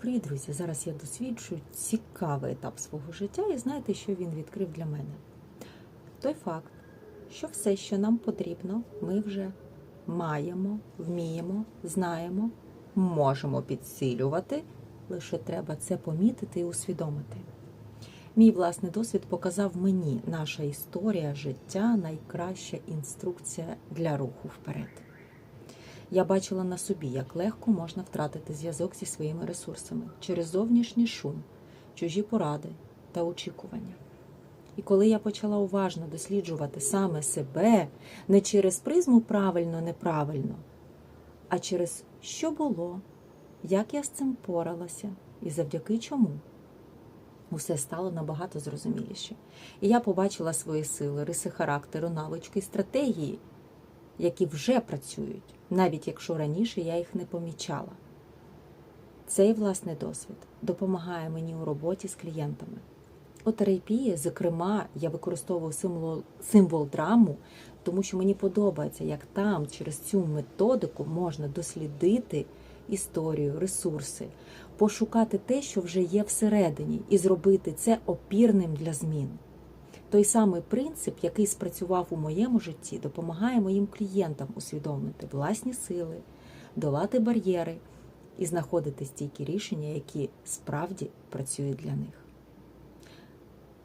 Привіт, друзі! Зараз я досліджую цікавий етап свого життя, і знаєте, що він відкрив для мене? Той факт, що все, що нам потрібно, ми вже маємо, вміємо, знаємо, можемо підсилювати, лише треба це помітити і усвідомити. Мій власний досвід показав мені наша історія життя найкраща інструкція для руху вперед. Я бачила на собі, як легко можна втратити зв'язок зі своїми ресурсами через зовнішній шум, чужі поради та очікування. І коли я почала уважно досліджувати саме себе не через призму правильно-неправильно, а через що було, як я з цим поралася і завдяки чому, усе стало набагато зрозуміліше. І я побачила свої сили, риси характеру, навички стратегії, які вже працюють, навіть якщо раніше я їх не помічала. Цей власний досвід допомагає мені у роботі з клієнтами. У терапії, зокрема, я використовую символ, символ драму, тому що мені подобається, як там через цю методику можна дослідити історію, ресурси, пошукати те, що вже є всередині, і зробити це опірним для змін. Той самий принцип, який спрацював у моєму житті, допомагає моїм клієнтам усвідомити власні сили, долати бар'єри і знаходити стійкі рішення, які справді працюють для них.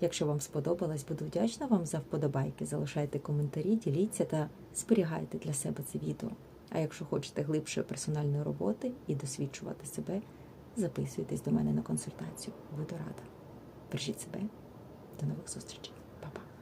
Якщо вам сподобалось, буду вдячна вам за вподобайки. Залишайте коментарі, діліться та зберігайте для себе це відео. А якщо хочете глибшої персональної роботи і досвідчувати себе, записуйтесь до мене на консультацію. Буду рада. Бережіть себе. До нових зустрічей. 봐봐.